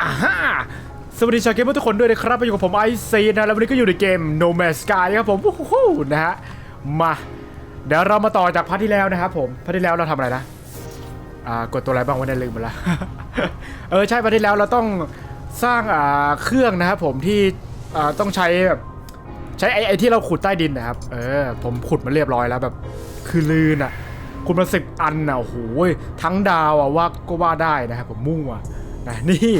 อ่าฮะสวัสดีชาวเกมเมอร์ทุกคนด้วยนะครับมาอยู่กับผมไอซีนะแล้ววันนี้ก็อยู่ในเกม No Man's Sky ครับผมโอ้โหนะฮะมาเดี๋ยวเรามาต่อจากพาร์ทที่แล้วนะครับผมพาร์ทที่แล้วเราทำอะไรนะอ่ากดตัวอะไรบ้างวันนี้ลืมไปละเออใช่พาร์ทที่แล้วเราต้องสร้างอ่าเครื่องนะครับผมที่อ่าต้องใช้แบบใช้ไอ้ไอ้ที่เราขุดใต้ดินนะครับเออผมขุดมาเรียบร้อยแล้วแบบคือลืนอะขุดมาสิบอันอะโอ้โหทั้งดาวอะว่าก็ว่าได้นะครับผมมั่วนะนี่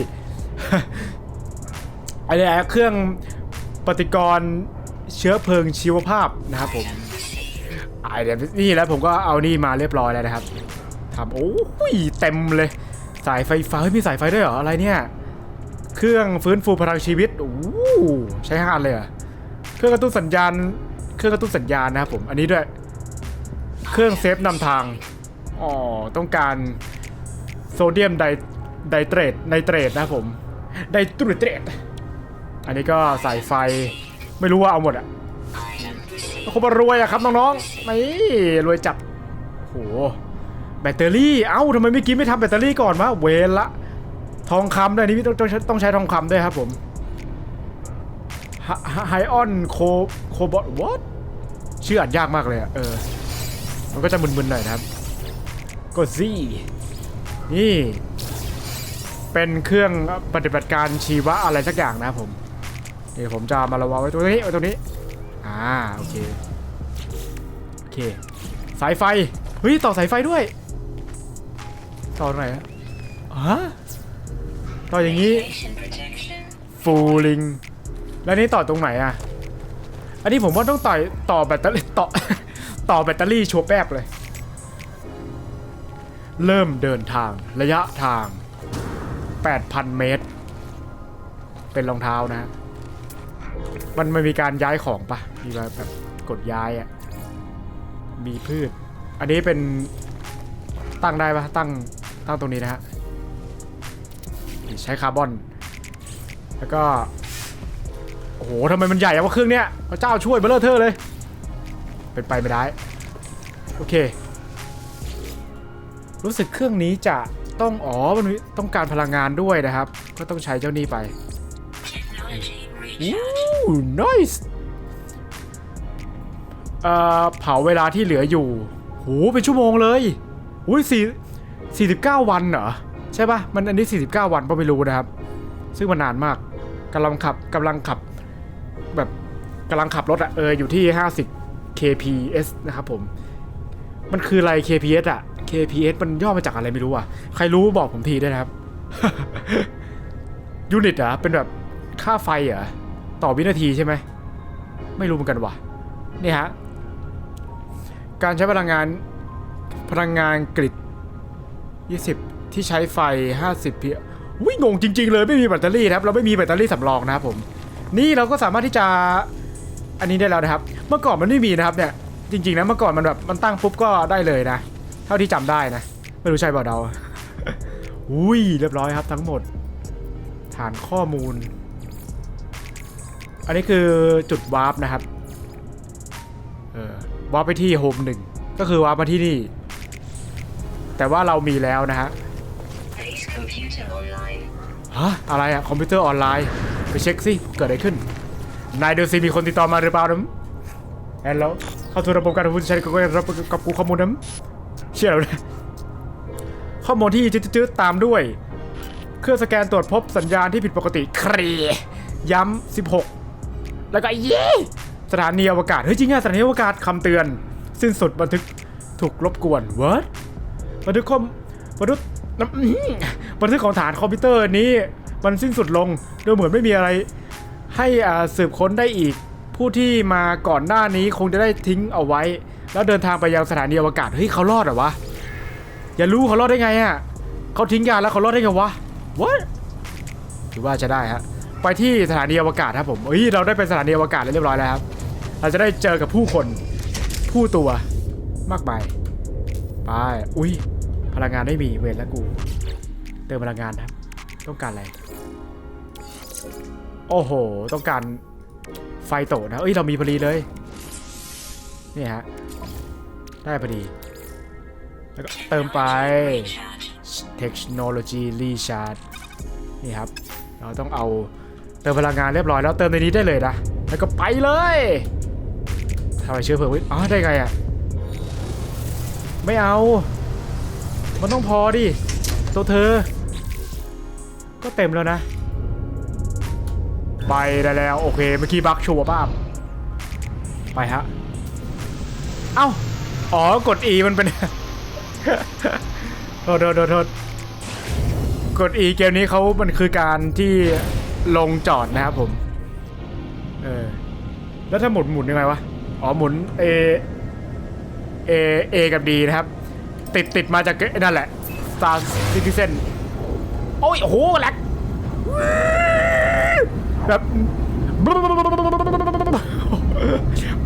ไอ้เนี่ยเครื่องปฏิกรณ์เชื้อเพลิงชีวภาพนะครับผมไอ้เดียนี่แล้วผมก็เอานี่มาเรียบร้อยแล้วนะครับทำโอ้ยเต็มเลย สายไฟฟ้าเฮ้ยมีสายไฟด้วยเหรออะไรเนี่ย เครื่องฟื้นฟูพลังชีวิตโอ้ใช้ห้าอันเลยเหรอเครื่องกระตุ้นสัญญาณ เครื่องกระตุ้นสัญญาณนะครับผมอันนี้ด้วย เครื่องเซฟนำทางอ๋อต้องการโซเดียมได ไดเตรตไนเตรตนะผมไดเตรตอันนี้ก็สายไฟไม่รู้ว่าเอาหมดอะคงมารวยอะครับน้องๆนี่รวยจัดโหแบตเตอรี่เอ้าทำไมเมื่อกี้ไม่ทำแบตเตอรี่ก่อนวะเวรละทองคำด้วยนี่พี่ต้องต้องต้องใช้ทองคำด้วยครับผมไฮออนโคโคบอทวอตชื่ออ่านยากมากเลยอะเออมันก็จะมึนๆหน่อยนะครับกดซี่นี่ เป็นเครื่องปฏิบัติการชีวะอะไรสักอย่างนะผมเดี๋ยวผมจะมาระวังไว้ตรงนี้ไว้ตรงนี้อ่าโอเคโอเค สายไฟเฮ้ยต่อสายไฟด้วย ต่อตรงไหนฮะฮะต่ออย่างนี้ Radiation protection. ฟูลิงแล้วนี่ต่อตรงไหนอะอันนี้ผมว่าต้องต่อต่อแบตเตอรี่ต่อต่อแบตเตอรี่ชัวแป๊บเลย เริ่มเดินทางระยะทาง 8,000 เมตร เป็นรองเท้านะฮะมันไม่มีการย้ายของปะมีแบบแบบกดย้ายอะ่ะมีพืช อันนี้เป็นตั้งได้ปะตั้งตั้งตรงนี้นะฮะใช้คาร์บอน แล้วก็ โอ้โหทำไมมันใหญ่อะวะเครื่องเนี้ยพระเจ้าช่วยเบลเลอร์เธอเลย เป็นไปไม่ได้ โอเค รู้สึกเครื่องนี้จะ ต้องอ๋อมันมีต้องการพลังงานด้วยนะครับ ก็ต้องใช้เจ้านี่ไป Technology อู้ recharge. nice เอ่อเผาเวลาที่เหลืออยู่โหเป็นชั่วโมงเลยอุ้ยสี่สี่สิบเก้าวันเหรอ ใช่ปะมันอันนี้สี่สิบเก้าวันก็ไม่รู้นะครับ ซึ่งมันนานมากกำลังขับกำลังขับ แบบกำลังขับรถอะเอออยู่ที่50 kps นะครับผม มันคืออะไร kps อะ kps มันย่อมาจากอะไรไม่รู้อะใครรู้บอกผมทีได้นะครับ ยูนิตอะเป็นแบบค่าไฟเหรอ ต่อวินาทีใช่ไหม ไม่รู้เหมือนกันว่ะ นี่ฮะ การใช้พลังงานพลังงานกริด20 ที่ใช้ไฟ 50 เพียวิ่งงจริง ๆ เลยไม่มีแบตเตอรี่ครับเราไม่มีแบตเตอรี่สำรองนะครับผม นี่เราก็สามารถที่จะอันนี้ได้แล้วนะครับ เมื่อก่อนมันไม่มีนะครับเนี่ยจริงๆนะเมื่อก่อนมันแบบมันตั้งปุ๊บก็ได้เลยนะ เท่าที่จำได้นะ ไม่รู้ใช่เปล่าเดา อุ้ยเรียบร้อยครับทั้งหมด ฐานข้อมูล อันนี้คือจุดวาร์ปนะครับเออวาร์ปไปที่โฮมหนึ่งก็คือวาร์ปมาที่นี่ แต่ว่าเรามีแล้วนะฮะฮะอะไรอะคอมพิวเตอร์ออนไลน์ ไปเช็คสิเกิดอะไรขึ้น นายเดูสิมีคนติดต่อมาหรือเปล่านะแอนแล้วเข้าสู่ระบบการพูดใช้กับรับกับกูข้อมูลนั้น ชื่อแล้วนะข้อมูลที่จืดๆตามด้วย เครื่องสแกนตรวจพบสัญญาณที่ผิดปกติเครีย้ำ 16 แล้วก็เย้สถานีอวกาศ เฮ้ยจริงอะสถานีอวกาศคำเตือน สิ้นสุดบันทึกถูกรบกวน what บันทึกข้อมบันทึกบันทึกของฐานคอมพิวเตอร์นี้มันสิ้นสุดลงโดยเหมือนไม่มีอะไร ให้สืบค้นได้อีก ผู้ที่มาก่อนหน้านี้คงจะได้ทิ้งเอาไว้ แล้วเดินทางไปยังสถานีอวกาศเฮ้ยเขารอดเหรอวะอย่ารู้เขารอดได้ไงอะ่ะเขาทิ้งยาแล้วเขารอดได้ไงวะ what ถือว่าจะได้ฮะไปที่สถานีอวกาศครับผมเฮ้ยเราได้เป็นสถานีอวกาศแล้วเรียบร้อยแล้วครับเราจะได้เจอกับผู้คนผู้ตัวมากมายไปอุ้ยพลังงานไม่มีเวรแล้วกู เติมพลังงานครับ ต้องการอะไร โอ้โห ต้องการไฟโตนะเอ้ยเรามีพอดีเลย นี่ฮะ ได้พอดี แล้วก็เติมไป Recharge. Technology Recharge นี่ครับ เราต้องเอาเติมพลังงานเรียบร้อยแล้วเติมในนี้ได้เลยนะ แล้วก็ไปเลยทำไมเชื้อเพลิงไว้อ๋อได้ไงอะไม่เอา มันต้องพอดิ ตัวเธอ ก็เต็มแล้วนะ ไปได้แล้ว โอเค เมื่อกี้บักชัวร์ป้าไปฮะ เอ้า อ๋อกด E มันเป็น โทษโทษโทษกด E เกมนี้เขามันคือการที่ลงจอดนะครับผม เออ แล้วถ้าหมุนหมุนยังไงวะ อ๋อหมุน A A A กับ D นะครับ ติดติดมาจากนั่นแหละ Star Citizen โอ้ยโอ้โหแหลกแบบ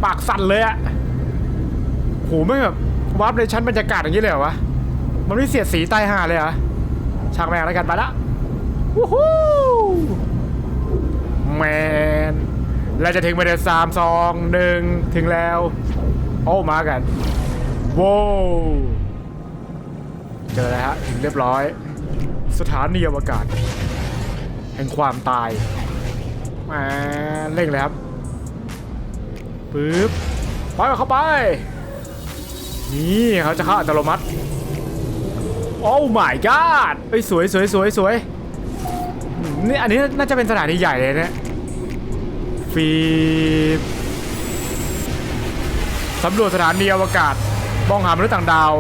ปากสั่นเลยอะ โหไม่แบบวาร์ปในชั้นบรรยากาศอย่างนี้เลยเหรอวะ มันไม่เสียดสีใต้ห่าเลยเหรอช่างแม่งแล้วกันไปละวู้ฮู้แมนเราจะถึงไปเดือนสามสองหนึ่งถึงแล้ว โอ้มากันโว้วเจอแล้วฮะถึงเรียบร้อย สถานีอวกาศ แห่งความตายมาเร่งเลยครับปึ๊บไปเข้าไป นี่เขาจะเข้าอัตโนมัติ โอ้ my god เอ้ยสวยสวยสวยสวยนี่อันนี้น่าจะเป็นสถานีใหญ่เลยเนี่ยฟีบสำรวจสถานีอวกาศมองหามนุษย์ต่างดาว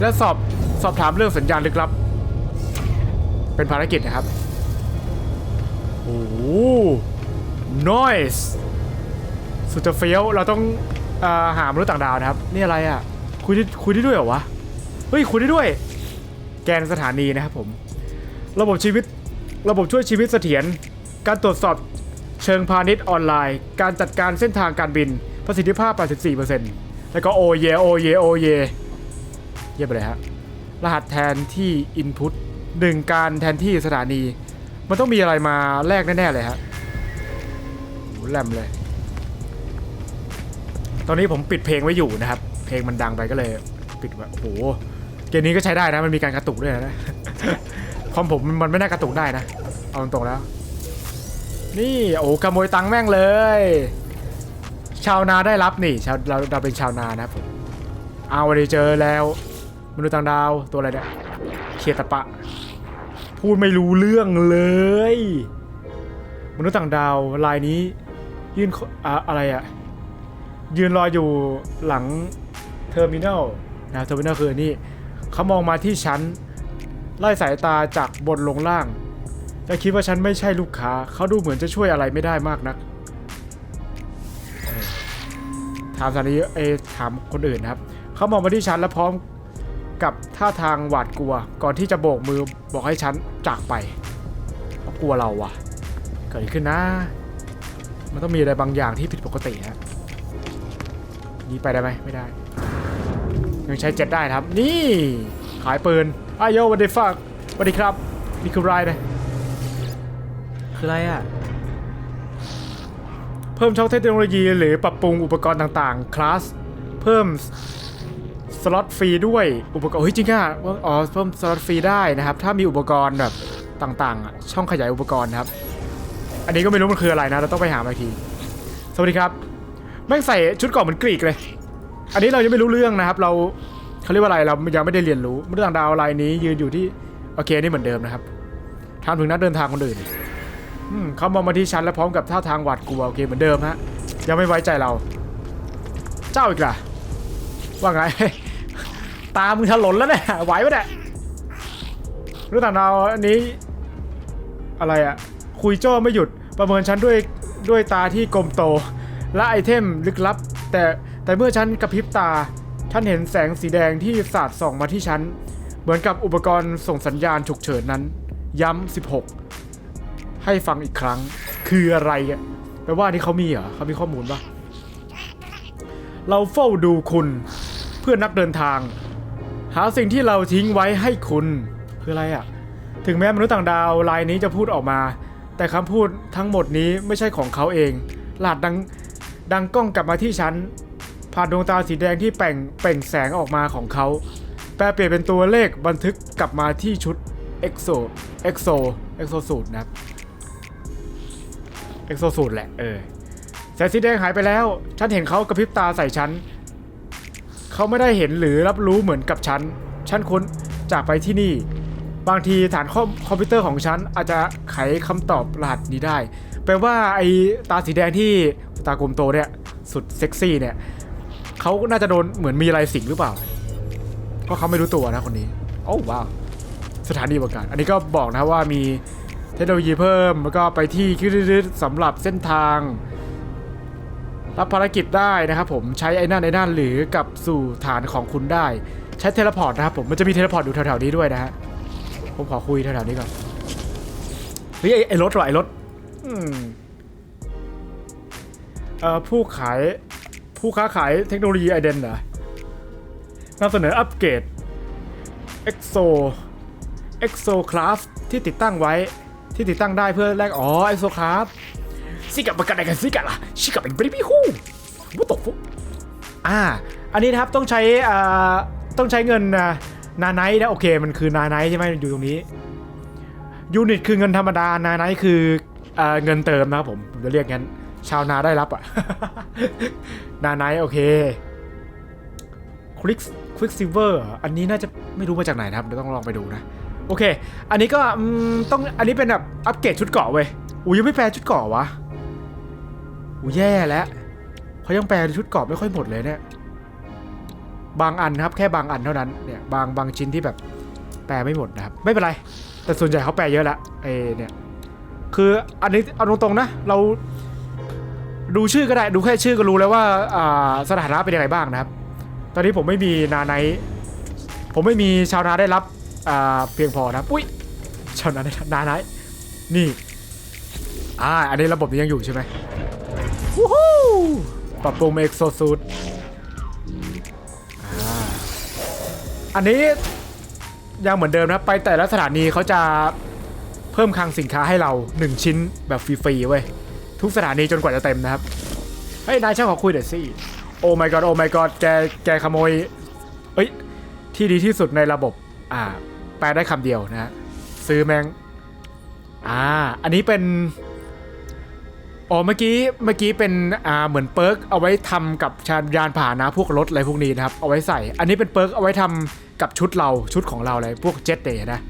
และสอบสอบถามเรื่องสัญญาณลึกลับ เป็นภารกิจนะครับ โอ้โห noise สุดจะเฟี้ยว เราต้องอ่อหามนุษย์ต่างดาวนะครับ นี่อะไรอะ คุยได้คุยได้ด้วยเหรอวะ เฮ้ยคุยได้ด้วย แกนสถานีนะครับผม ระบบชีวิต ระบบช่วยชีวิตเสถียร การตรวจสอบเชิงพาณิชย์ออนไลน์ การจัดการเส้นทางการบิน ประสิทธิภาพ 84%แล้วก็โอเยโอเยโอเยเยี่ยมไปเลยฮะ รหัสแทนที่ Input หนึ่งการแทนที่สถานี มันต้องมีอะไรมาแลกแน่ ๆ เลยฮะแหลมเลย ตอนนี้ผมปิดเพลงไว้อยู่นะครับ เพลงมันดังไปก็เลยปิดไว้โอ้โหเกมนี้ก็ใช้ได้นะมันมีการกระตุกด้วยนะคอมผมมันไม่น่ากระตุกได้นะ เอาตรงๆแล้ว นี่โอ้ขโมยตังค์แม่งเลย ชาวนาได้รับนี่ชาวเราเราเป็นชาวนานะผมเอาวันนี้เจอแล้วมนุษย์ต่างดาวตัวอะไรเนี่ยเคียตะปะ พูดไม่รู้เรื่องเลย มนุษย์ต่างดาวลายนี้ ยื่นอะอะไรอะยืนรออยู่หลัง เทอร์มินอลนะเทอร์มินอลคือนี่เขามองมาที่ฉันไล่สายตาจากบนลงล่าง และคิดว่าฉันไม่ใช่ลูกค้า เขาดูเหมือนจะช่วยอะไรไม่ได้มากนัก ถามสานีเอถามคนอื่นครับ เขามองมาที่ฉันแล้วพร้อมกับท่าทางหวาดกลัว ก่อนที่จะโบกมือบอกให้ฉันจากไปเขากลัวเราว่ะ เกิดขึ้นนะ มันต้องมีอะไรบางอย่างที่ผิดปกติฮะนี่ไปได้ไหมไม่ได้ ยังใช้เจ็ตได้นะครับ นี่ขายปืนอายโยวันดีฟักสวัสดีครับ นี่คือไรนะคืออะไรอะ เพิ่มช่องเทคโนโลยีหรือปรับปรุงอุปกรณ์ต่างๆ คลาส เพิ่มสล็อตฟรีด้วยอุปกรณ์เฮ้ยจริงอะอ๋อเพิ่มสล็อตฟรีได้นะครับ ถ้ามีอุปกรณ์แบบต่างๆอะช่องขยายอุปกรณ์นะครับ อันนี้ก็ไม่รู้มันคืออะไรนะ เราต้องไปหามาอีกที สวัสดีครับ แม่งใส่ชุดเกราะเหมือนกรีกเลย อันนี้เรายังไม่รู้เรื่องนะครับ เรา เขาเรียกว่าอะไรเรายังไม่ได้เรียนรู้มนุษย์ต่างดาวรายนี้ยืนอยู่ที่โอเคนี่เหมือนเดิมนะครับถามถึงนักเดินทางคนอื่นเขามองมาที่ฉันแล้วพร้อมกับท่าทางหวาดกลัวโอเคเหมือนเดิมฮะยังไม่ไว้ใจเรา เจ้าอีกล่ะว่าไง ตามึงถลนแล้วเนี่ยไหวปะเนี่ยมนุษย์ต่างดาวอันนี้ อะไรอะคุยโจ้ไม่หยุดประเมินฉันด้วยด้วยตาที่กลมโต และไอเทมลึกลับ แต่แต่เมื่อฉันกระพริบตา ฉันเห็นแสงสีแดงที่สาดส่องมาที่ฉัน เหมือนกับอุปกรณ์ส่งสัญญาณฉุกเฉินนั้น ย้ำ 16 ให้ฟังอีกครั้ง คืออะไรอะแปลว่านี่เขามีเหรอเขามีข้อมูลปะเราเฝ้าดูคุณเพื่อนักเดินทาง หาสิ่งที่เราทิ้งไว้ให้คุณคืออะไรอะถึงแม้มนุษย์ต่างดาวลายนี้จะพูดออกมา แต่คำพูดทั้งหมดนี้ไม่ใช่ของเขาเองหลาดดังดังกล้องกลับมาที่ฉัน ผ่านดวงตาสีแดงที่แป่งเป่งแสงออกมาของเขา แปลเปลี่ยนเป็นตัวเลขบันทึกกลับมาที่ชุดเอ็กโซเอ็กโซเอ็กโซสูตรนะครับเอ็กโซสูตรแหละเออแสงสีแดงหายไปแล้ว ฉันเห็นเขากระพริบตาใส่ฉัน เขาไม่ได้เห็นหรือรับรู้เหมือนกับฉัน ฉันควรจากไปที่นี่ บางทีฐานข้อคอมพิวเตอร์ของฉันอาจจะไขคำตอบรหัสนี้ได้ แปลว่าไอ้ตาสีแดงที่ตากลมโตเนี่ย สุดเซ็กซี่เนี่ย เขาน่าจะโดนเหมือนมีอะไรสิงหรือเปล่า เพราะเขาไม่รู้ตัวนะคนนี้ โอ้ว้าว สถานีบริการ อันนี้ก็บอกนะว่ามีเทคโนโลยีเพิ่ม แล้วก็ไปที่คิริสำหรับเส้นทาง รับภารกิจได้นะครับผมใช้ไอ้นั่นไอ้นั่นหรือกลับสู่ฐานของคุณได้ ใช้เทเลพอร์ตนะครับผมมันจะมีเทเลพอร์ตอยู่แถวๆนี้ด้วยนะฮะผมขอคุยแถวๆนี้ก่อนเฮ้ยไอ้ไอ้รถว่ะไอ้รถอืมเอ่อผู้ขาย ผู้ค้าขายเทคโนโลยีไอเดนเหรอนำเสนออัปเกรด EXO EXO Class ที่ติดตั้งไว้ที่ติดตั้งได้เพื่อแลกอ๋อ EXO Class ซิกับประกันอะไรกันซิกับล่ะชิกับเป็นบริบี้ฮู้วุ้ตกฟุอ่า อันนี้นะครับต้องใช้อ่าต้องใช้เงินนาไนท์นะโอเคมันคือนาไนท์ใช่ไหมอยู่ตรงนี้ยูนิตคือเงินธรรมดานาไนท์คือเงินเติมนะครับผมผมจะเรียกงั้น ชาวนาได้รับอะ นาไนโอเคคลิกควิกซิเวอร์อันนี้น่าจะไม่รู้มาจากไหนนะครับเดี๋ยวต้องลองไปดูนะ โอเค อันนี้ก็ต้องอันนี้เป็นแบบอัปเกรดชุดเกาะเว้ยอุ้ยยังไม่แปลชุดเกาะวะอุ้แย่แล้วเขายังแปลชุดเกาะไม่ค่อยหมดเลยเนี่ยบางอันครับแค่บางอันเท่านั้นเนี่ยบางบางชิ้นที่แบบแปลไม่หมดนะครับ ไม่เป็นไร แต่ส่วนใหญ่เขาแปลเยอะละเอเนี่ยคืออันนี้เอาตรงๆนะ เรา ดูชื่อก็ได้ดูแค่ชื่อก็รู้แล้วว่าสถานะเป็นยังไงบ้างนะครับ ตอนนี้ผมไม่มีนาไนผมไม่มีชาวนาได้รับเพียงพอนะปุ้ยชาวนาได้นาไนนี่อ่าอันนี้ระบบนี้ยังอยู่ใช่ไหมวู้ฮู้ปรับปรุงเอ็กโซซูดอันนี้ยังเหมือนเดิมนะไปแต่ละสถานีเขาจะเพิ่มคลังสินค้าให้เรา 1 ชิ้นแบบฟรีๆเว้ย ทุกสถานีจนกว่าจะเต็มนะครับ เฮ้ย นายช่างขอคุยหน่อยวสิโอ้ my god โอ้ my god แกแกขโมยเอ้ย ที่ดีที่สุดในระบบ อ่า แปลได้คำเดียวนะฮะซื้อแมงอ่า อันนี้เป็นอ๋อเมื่อกี้เมื่อกี้เป็นอ่าเหมือนเปิร์กเอาไว้ทำกับชานยานผ่านนะพวกรถอะไรพวกนี้นะครับ เอาไว้ใส่ อันนี้เป็นเปิร์กเอาไว้ทำกับชุดเราชุดของเราเลยพวกเจ็ตเดย์นะ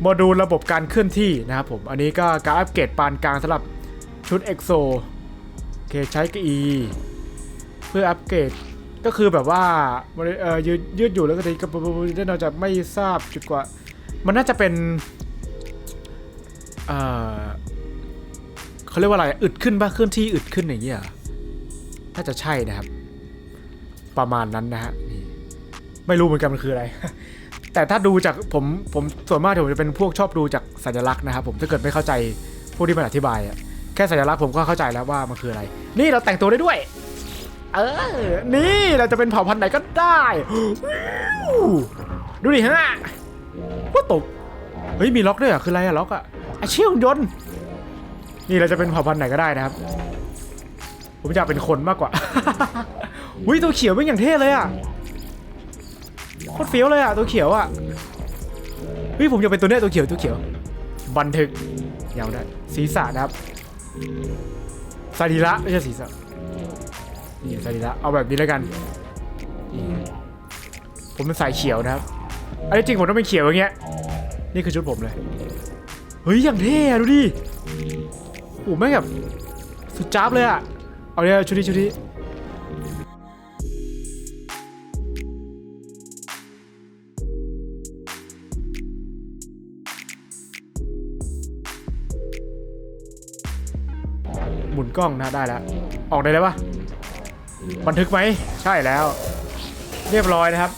โมดูลระบบการเคลื่อนที่นะครับผม อันนี้ก็การอัปเกรดปานกลางสำหรับชุด EXO โอเคใช้กับ E เพื่ออัปเกรดก็คือแบบว่าเอ่อยืดยืดอยู่แล้วก็ทีกับที่เราจะไม่ทราบจุดกว่า มันน่าจะเป็นเอ่อเขาเรียกว่าอะไรอึดขึ้นป่ะเคลื่อนที่อึดขึ้นอย่างเงี้ยเหรอถ้าจะใช่นะครับ ประมาณนั้นนะฮะไม่รู้เหมือนกันมันคืออะไร แต่ถ้าดูจากผมผมส่วนมากผมจะเป็นพวกชอบดูจากสัญลักษณ์นะครับผมถ้าเกิดไม่เข้าใจพวกที่มันอธิบายอะแค่สัญลักษณ์ผมก็เข้าใจแล้วว่ามันคืออะไร นี่เราแต่งตัวได้ด้วย เออ นี่เราจะเป็นเผ่าพันธุ์ไหนก็ได้ดูดิฮะว่าตกเฮ้ยมีล็อกด้วยอะคืออะไรอะล็อกอะไอเชี่ยนยนต์นี่เราจะเป็นเผ่าพันธุ์ไหนก็ได้นะครับ ผมอยากเป็นคนมากกว่าวิตัวเขียวเป็นอย่างเท่เลยอะ ตรเฟี้ยวเลยอะตัวเขียวอะเฮ้ยผมอยากเป็นตัวเนี้ยตัวเขียวตัวเขียว บันทึกยาวได้ศีรษะนะครับสรีระไม่ใช่ศีรษะนี่สรีระเอาแบบนี้แล้วกันนี่ผมเป็นสายเขียวนะครับอันนี้จริงผมต้องเป็นเขียวอย่างเงี้ยนี่คือชุดผมเลยเฮ้ยอย่างเท่อะดูดิโอ้แม่งแบบสุดจ้าบเลยอะเอาเนี่ยชุดนี้ชุดนี้ กล้องนะได้แล้ว ออกได้แล้วปะบันทึกไหมใช่แล้ว เรียบร้อยนะครับ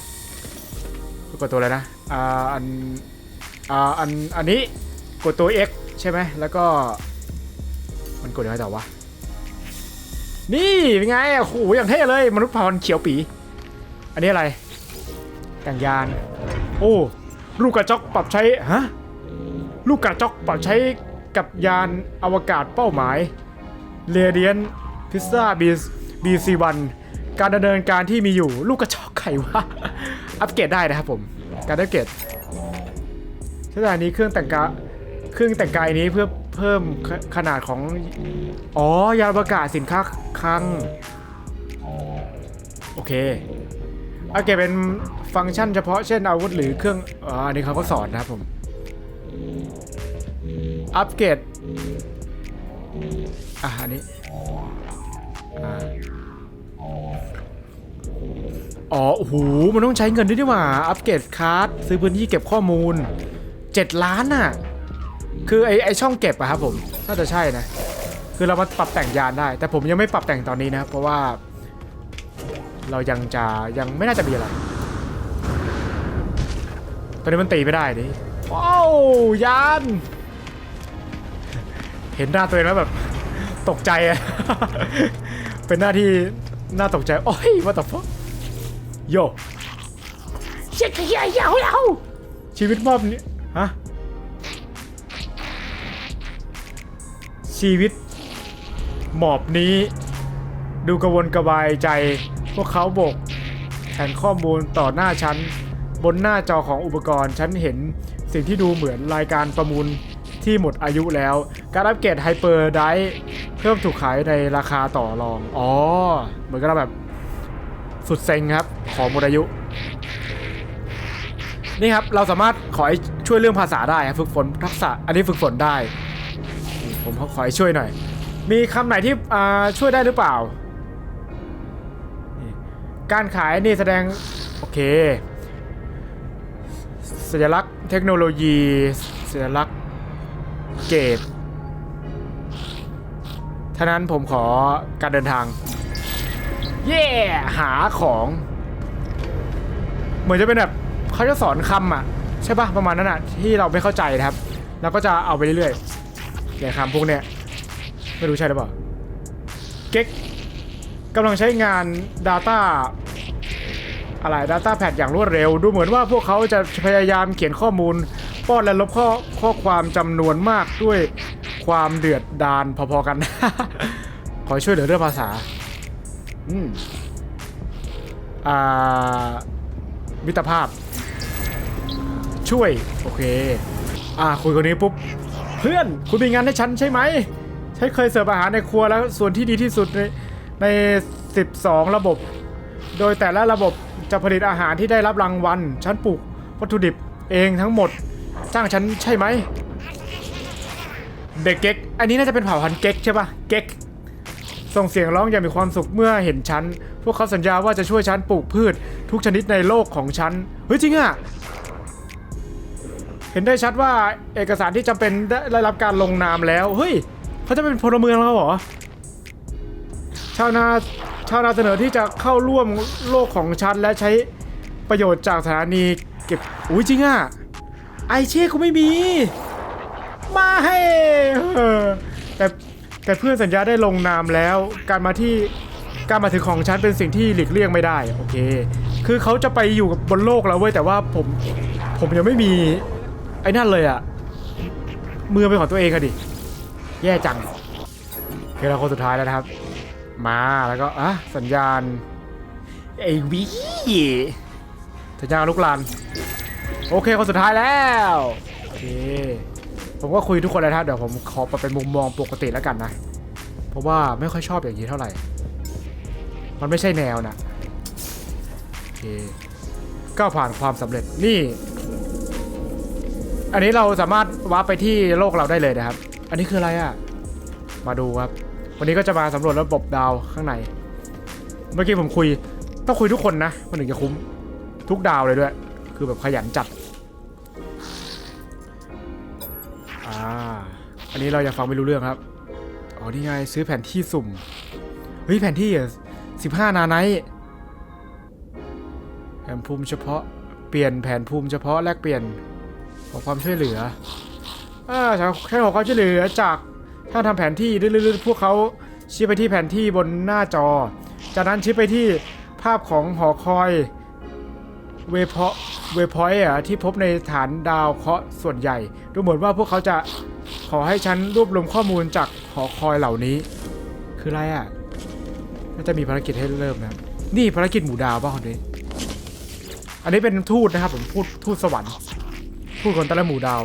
กดตัวอะไรนะอ่าอันอ่าอันอันนี้กดตัว X ใช่ไหมแล้วก็ มันกดยังไงต่อวะนี่เป็นไงโอ้โหอย่างเท่เลย มนุษย์พรเขียวปี อันนี้อะไรแต่งยาน โอ้ลูกกระจกปรับใช้ฮะลูกกระจกปรับใช้กับยานอวกาศเป้าหมาย เรเดียนพิซซ่าบีบีซีวันการดำเนินการที่มีอยู่ลูกกระจอกไข่วะอัปเกรดได้นะครับผม การอัปเกรดสถานีเครื่องแต่งกายเครื่องแต่งกายนี้เพื่อเพิ่มขนาดของ อ๋อ ยานอวกาศสินค้าคลัง โอเคโอเคเป็นฟังก์ชันเฉพาะเช่นอาวุธหรือเครื่องอันนี้เขาก็สอนนะครับผม อัปเกรด อะอันนี้อ๋อโอ้โหมันต้องใช้เงินด้วยนี่หว่า อัปเกรดคาร์ดซื้อพื้นที่เก็บข้อมูล 7 ล้านน่ะ คือไอไอช่องเก็บอะครับผม น่าจะใช่นะ คือเรามาปรับแต่งยานได้ แต่ผมยังไม่ปรับแต่งตอนนี้นะ เพราะว่า เรายังจะยังไม่น่าจะมีอะไร ตอนนี้มันตีไม่ได้ดิว้าวยาน เห็นหน้าตัวเองแล้วแบบ ตกใจอะเป็นหน้าที่น่าตกใจ โอ้ยว่าแต่ฟโยเช็คขยะยาวแล้วชีวิตมอบนี้ฮะ ชีวิต หมอบนี้ ดูกระวนกระวายใจ พวกเขาบอกแผนข้อมูลต่อหน้าฉัน บนหน้าจอของอุปกรณ์ฉันเห็นสิ่งที่ดูเหมือนรายการประมูลที่หมดอายุแล้ว การอัปเกรดไฮเปอร์ได เพิ่มถูกขายในราคาต่อรอง อ๋อ เหมือนกับเราแบบสุดเซ็งครับ ขอหมดอายุ นี่ครับ เราสามารถขอให้ช่วยเรื่องภาษาได้ครับฝึกฝนทักษะ อันนี้ฝึกฝนได้ ผมขอให้ช่วยหน่อย มีคำไหนที่ช่วยได้หรือเปล่า การขายนี่แสดง โอเค สัญลักษณ์เทคโนโลยี สัญลักษณ์เกตานั้นผมขอการเดินทาง เย่หาของ เหมือนจะเป็นแบบเขาจะสอนคำอะ ใช่ปะประมาณนั้นอะ ที่เราไม่เข้าใจนะครับแล้วก็จะเอาไปเรื่อยๆเนี่ยคำพวกเนี้ยไม่รู้ใช่หรือเปล่า เก๊กกำลังใช้งาน Data อะไร Data Pad อย่างรวดเร็ว ดูเหมือนว่าพวกเขาจะพยายามเขียนข้อมูล ป้อนและลบข้อข้อความจำนวนมากด้วย ความเดือดดาลพอๆกัน ขอช่วยเหลือเรื่องภาษา อืม อ่า มิตรภาพ ช่วย โอเค อ่า คุยคนนี้ปุ๊บ เพื่อน คุณมีงานให้ฉันใช่ไหม ฉันเคยเสิร์ฟอาหารในครัวแล้ว ส่วนที่ดีที่สุดในใน 12 ระบบ โดยแต่ละระบบจะผลิตอาหารที่ได้รับรางวัล ฉันปลูกวัตถุดิบเองทั้งหมด จ้างฉันใช่ไหม เด็กเก๊ก อันนี้น่าจะเป็นเผ่าพันธุ์เก๊กใช่ปะเก๊ก ส่งเสียงร้องอย่างมีความสุขเมื่อเห็นฉัน พวกเขาสัญญาว่าจะช่วยฉันปลูกพืช ทุกชนิดในโลกของฉัน เฮ้ยจริงอะเห็นได้ชัดว่าเอกสารที่จำเป็นได้รับการลงนามแล้ว เฮ้ยเขาจะเป็นพลเมืองแล้วเหรอ ชาวนาชาวนาเสนอที่จะเข้าร่วมโลกของฉันและใช้ประโยชน์จากสถานีเก็บ อุ้ยจริงอะไอเช่กูไม่มี มาให้แต่แต่เพื่อนสัญญาได้ลงนามแล้ว การมาที่การมาถึงของฉันเป็นสิ่งที่หลีกเลี่ยงไม่ได้โอเค คือเขาจะไปอยู่บนโลกแล้วเว้ยแต่ว่าผมผมยังไม่มีไอ้นั่นเลยอะมือเป็นของตัวเองอะดิแย่จังโอเคเราคนสุดท้ายแล้วนะครับ มาแล้วก็อะสัญญาณไอวีสัญญาณลุกลานโอเคคนสุดท้ายแล้วโอเค ผมก็คุยทุกคนเลยนะครับเดี๋ยวผมขอปเป็นมุมมองปกติแล้วกันนะ เพราะว่าไม่ค่อยชอบอย่างนี้เท่าไหร่ มันไม่ใช่แนวนะโอเคก้าวผ่านความสำเร็จนี่ อันนี้เราสามารถวาร์ปไปที่โลกเราได้เลยนะครับ อันนี้คืออะไรอะ่ะ มาดูครับ วันนี้ก็จะมาสำรวจระบบดาวข้างใน เมื่อกี้ผมคุยต้องคุยทุกคนนะมันถึงจะคุ้มทุกดาวเลยด้วย คือแบบขยันจัด อ่า อันนี้เรายังฟังไม่รู้เรื่องครับ อ๋อ นี่ไง ซื้อแผนที่สุ่ม เฮ้ย แผนที่สิบห้านาไนแผนภูมิเฉพาะ เปลี่ยนแผนภูมิเฉพาะแลกเปลี่ยน ขอความช่วยเหลือ อ่าแค่ขอความช่วยเหลือจากถ้าทำแผนที่ลื่นๆพวกเขาชี้ไปที่แผนที่บนหน้าจอ จากนั้นชี้ไปที่ภาพของหอคอย เวพอเวพอยต์อะที่พบในฐานดาวเคราะห์ส่วนใหญ่ ดูเหมือนว่าพวกเขาจะขอให้ฉันรวบรวมข้อมูลจากหอคอยเหล่านี้ คืออะไรอะน่าจะมีภารกิจให้เริ่มนะนี่ภารกิจหมู่ดาวป่ะคนนี้อันนี้เป็นทูตนะครับผมพูดทูตสวรรค์ผู้คนแต่ละหมู่ดาว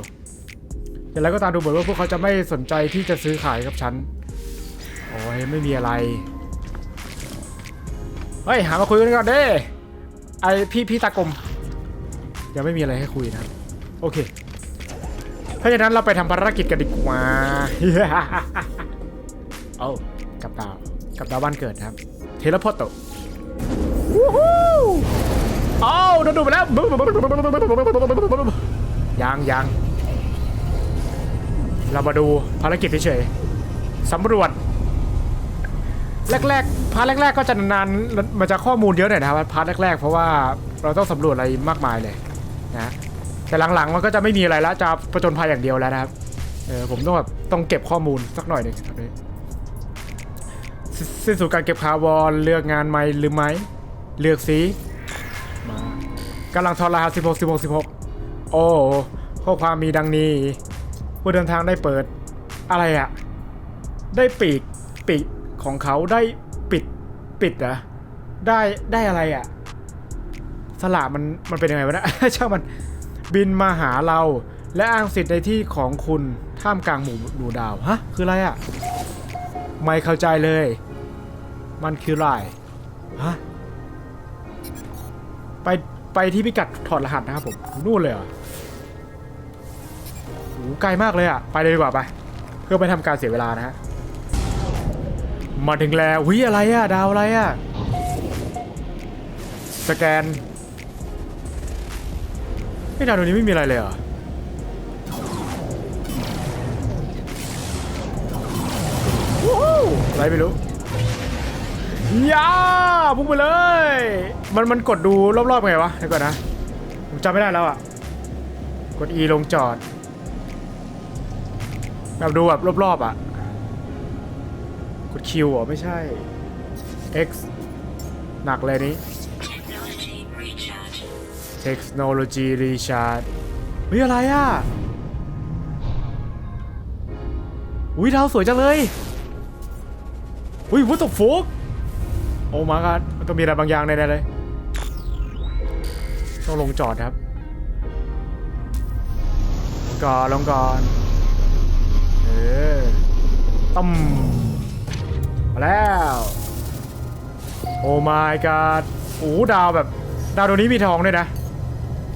อย่างไรก็ตามดูเหมือนว่าพวกเขาจะไม่สนใจที่จะซื้อขายกับฉันโอ้ยไม่มีอะไรเฮ้ยหามาคุยกันก่อนเด้ ไอพี่พี่ตากลมยังไม่มีอะไรให้คุยนะ โอเคเพราะฉะนั้นเราไปทำภารกิจกันดีกว่าเอากับดาวกับดาวบ้านเกิดนะครับ เทเลพอร์ตวู้ฮู้เอาโดนดูไปแล้วยังยังเรามาดูภารกิจเฉยๆสำรวจ แรกๆพาร์ทแรก ๆ ก็จะนานๆมันจะข้อมูลเยอะหน่อยนะครับพาร์ทแรกๆ เพราะว่าเราต้องสำรวจอะไรมากมายเลยนะแต่หลังๆมันก็จะไม่มีอะไรแล้วจะประจนภัยอย่างเดียวแล้วนะครับเออผมต้องแบบต้องเก็บข้อมูลสักหน่อยหนึ่งครับนี่สสิ้นสุดการเก็บคาร์บอนเลือกงานไหมหรือไม่เลือกสีมากำลังทอดรหัส16 16 16 โอ้ข้อความมีดังนี้ ผู้เดินทางได้เปิดอะไรอะได้ปีกปีก ของเขาได้ปิดปิดเหรอะได้ได้อะไรอะสละมันมันเป็นยังไงวะนะเช่ามันบินมาหาเรา และอ้างสิทธิ์ในที่ของคุณท่ามกลางหมู่หมู่ดาวฮะคืออะไรอะไม่เข้าใจเลย มันคืออะไรฮะไปไปที่พิกัดถอดรหัสนะครับผมนู่นเลยเหรอโอ้ไกลมากเลยอะไปเลยดีกว่าไป เพื่อไม่ทำการเสียเวลานะฮะ มาถึงแล้ววิอะไรอะดาวอะไรอะสแกนไม่ดาวดวงนี้ไม่มีอะไรเลยเหรออะไรไม่รู้ย่าพุ่งไปเลย มันมันกดดูรอบๆไงวะเดี๋ยวก่อนนะผมจำไม่ได้แล้วอะกด E ลงจอดแบบดูแบบรอบๆอะ กด Q เหรอ ไม่ใช่ X หนักเลยนี้ Technology recharge. เฮ้ยอะไรอะอุ้ยดาวสวยจังเลยอุ้ย what the fuck โอ้มากันมันต้องมีอะไรบางอย่างแน่ๆเลย ต้องลงจอดครับก่อนลงก่อน เออตั้ม มาแล้ว โอ้ my god โอ้ดาวแบบ ดาวตัวนี้มีทองด้วยนะ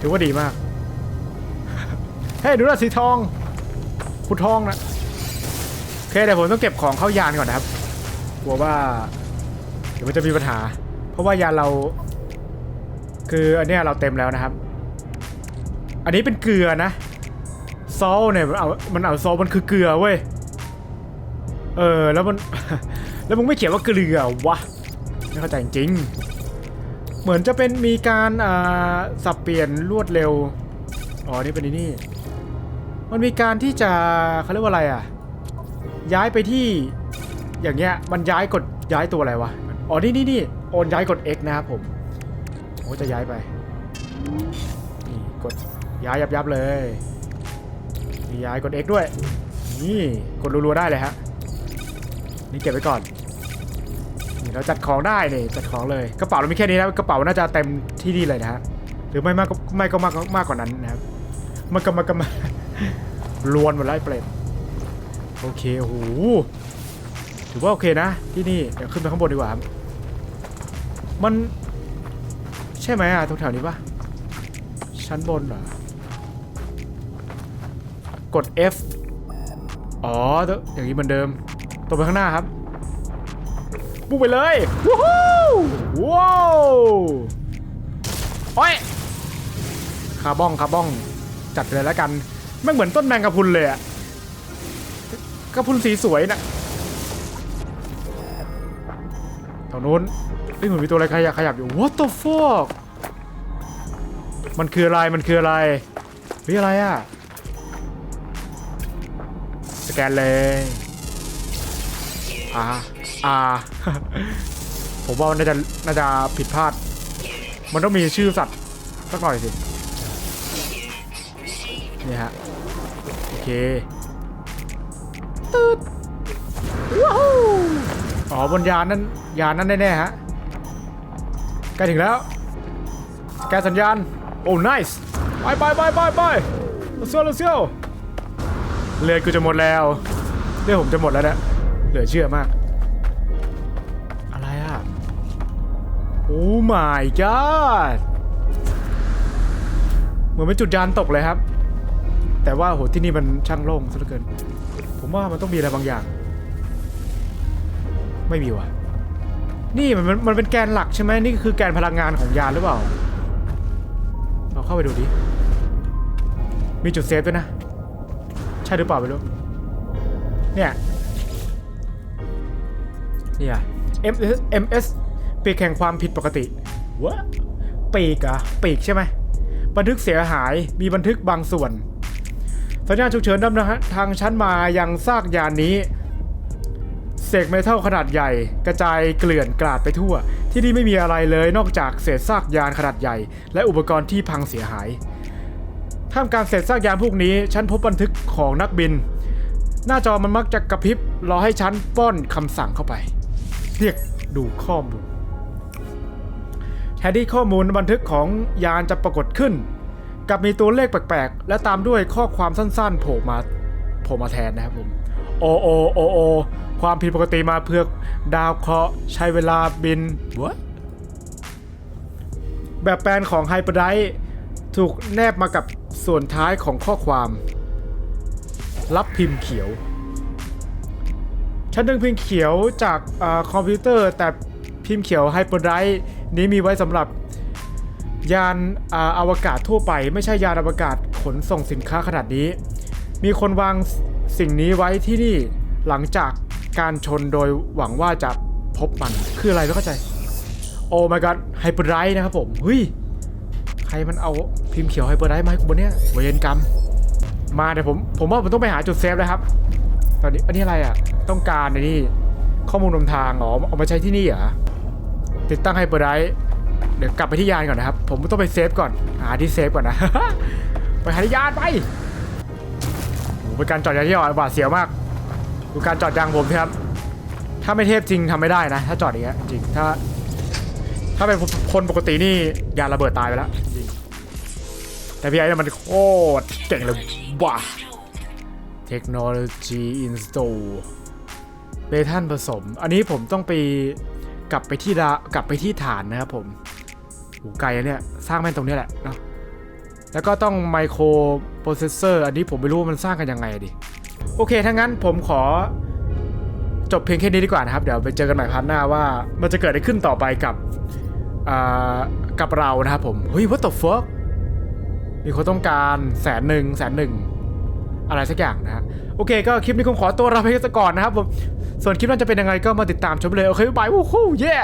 ถือว่าดีมาก เฮ้ยดูนะสีทองขุดทองนะโอเคเดี๋ยวผมต้องเก็บของเข้ายานก่อนนะครับ กลัวว่าเดี๋ยวมันจะมีปัญหา เพราะว่ายานเรา คืออันนี้เราเต็มแล้วนะครับ อันนี้เป็นเกลือนะซอลเนี่ยมันเอา มันเอาซอลมันคือเกลือเว้ย เออ แล้วมัน แล้วมึงไม่เขียนว่าเกลือวะไม่เข้าใจจริง เหมือนจะเป็นมีการอ่าสับเปลี่ยนรวดเร็ว อ๋อ นี่เป็นนี่ มันมีการที่จะเขาเรียกว่าอะไรอะ ย้ายไปที่อย่างเงี้ย มันย้ายกดย้ายตัวอะไรวะ อ๋อ นี่นี่นี่โอนย้ายกด X นะครับผมโอ้จะย้ายไป นี่กดย้ายยับยับเลยย้ายกด X ด้วย นี่กดรัวๆได้เลยฮะ นี่เก็บไว้ก่อน เราจัดของได้นี่จัดของเลยกระเป๋าเรามีแค่นี้นะกระเป๋าน่าจะเต็มที่นี่เลยนะฮะหรือไม่มากก็ไม่ก็มากมากกว่านั้นนะครับมันก็มันก็มาลวนหมดแล้วไอ้เปรตโอเคโอ้โหถือว่าโอเคนะที่นี่เดี๋ยวขึ้นไปข้างบนดีกว่าครับมัน ใช่ไหมอะตรงแถวนี้ปะชั้นบนเหรอกด F อ๋ออย่างนี้เหมือนเดิมตรงไปข้างหน้าครับ พุ่งไปเลยวู้ฮู้ว้าวโอ้ยคาร์บองคาร์บองจัดเลยแล้วกันไม่เหมือนต้นแมงกะพุนเลยอะกระพุนสีสวยน่ะตรงนู้นเฮ้ยเหมือนมีตัวอะไรขยับขยับอยู่ what the fuck มันคืออะไรมันคืออะไรเฮ้ยอะไรอะสแกนเลยอ่า อ่า ผมว่าน่าจะน่าจะผิดพลาด มันต้องมีชื่อสัตว์สักหน่อยสิ นี่ฮะ โอเคตืดว้าวอ๋อบนยานนั้นยานนั้นแน่ๆฮะใกล้ถึงแล้ว แกสัญญาณ โอ้ nice ไปไปไปไปไปเซียวเซียวเลือดกูจะหมดแล้วเลือดผมจะหมดแล้วนะเหลือเชื่อมาก โอ้ my god เหมือนเป็นจุดยานตกเลยครับ แต่ว่าโหที่นี่มันช่างโล่งซะเหลือเกิน ผมว่ามันต้องมีอะไรบางอย่าง ไม่มีว่ะ นี่มันมันมันเป็นแกนหลักใช่ไหมนี่คือแกนพลังงานของยานหรือเปล่า เราเข้าไปดูดิ มีจุดเซฟด้วยนะ ใช่หรือเปล่าไม่รู้ เนี่ย เนี่ย MS MS ปีกแห่งความผิดปกติวะปีกเหรอะปีกใช่ไหมบันทึกเสียหายมีบันทึกบางส่วน สัญญาณฉุกเฉินนำนะฮะทางชั้นมายังซากยานนี้เศษเมทัลขนาดใหญ่ กระจายเกลื่อนกลาดไปทั่ว ที่นี่ไม่มีอะไรเลยนอกจากเศษซากยานขนาดใหญ่ และอุปกรณ์ที่พังเสียหายท่ามกลางเศษซากยานพวกนี้ ฉันพบบันทึกของนักบิน หน้าจอมันมักจะกระพริบรอให้ฉันป้อนคำสั่งเข้าไป เรียกดูข้อมูล แทนที่ข้อมูลบันทึกของยานจะปรากฏขึ้น กับมีตัวเลขแปลกๆ และตามด้วยข้อความสั้นๆ โผล่มาโผล่มาแทนนะครับผมโอโอโอโอความผิดปกติมาเพือกดาวเคราะห์ใช้เวลาบิน What? แบบแปลนของไฮเปอร์ไดถูกแนบมากับส่วนท้ายของข้อความ รับพิมพ์เขียว ฉันดึงพิมพ์เขียวจากอาคอมพิวเตอร์แต่พิมพ์เขียวไฮเปอร์ได นี้มีไว้สำหรับยานอาอวกาศทั่วไปไม่ใช่ยานอวกาศขนส่งสินค้าขนาดนี้ มีคนวางสิ่งนี้ไว้ที่นี่หลังจากการชนโดยหวังว่าจะพบมันคืออะไรไม่เข้าใจโอ้ my god ไฮเปอร์ไดนะครับผมเฮ้ยใครมันเอาพิมพ์เขียวไฮเปอร์ไดมาให้กูบนเนี้ยเวรกรรมมาเดี๋ยวผมผมว่าผมต้องไปหาจุดเซฟแล้วครับตอนนี้อันนี้อะไรอะต้องการในนี่ข้อมูลนำทางหรอเอามาใช้ที่นี่เหรอ ติดตั้งไฮเปอร์ไดเดี๋ยวกลับไปที่ยานก่อนนะครับ ผมต้องไปเซฟก่อน หาที่เซฟก่อนนะ ไปหาที่ยานไปโอ้เป็นการจอดยานที่หวาดเสียวมาก ดูการจอดยางผมครับ ถ้าไม่เทพจริงทำไม่ได้นะ ถ้าจอดอย่างเงี้ยจริง ถ้า ถ้าเป็นคนปกตินี่ยานระเบิดตายไปแล้วจริง แต่พี่ไอ้เนี่ยมันโคตรเก่งเลยว้าเทคโนโลยีอินสโตเบทันผสม อันนี้ผมต้องไป กลับไปที่ดากลับไปที่ฐานนะครับผมหูไกลอะเนี่ยสร้างแม่นตรงนี้แหละเนาะแล้วก็ต้องไมโครโปรเซสเซอร์อันนี้ผมไม่รู้ว่ามันสร้างกันยังไงดิ โอเคถ้างั้นผมขอจบเพียงแค่นี้ดีกว่านะครับ เดี๋ยวไปเจอกันใหม่พาร์ทหน้าว่ามันจะเกิดอะไรขึ้นต่อไปกับกับเรานะครับผมเฮ้ย what the fuck มีคนต้องการแสนหนึ่งแสนหนึ่งอะไรสักอย่างนะฮะ โอเคก็คลิปนี้คงขอตัวลาไปก่อนนะครับผมส่วนคลิปนั้นจะเป็นยังไงก็มาติดตามชมเลยโอเคบายบายวู้ฮู้เย้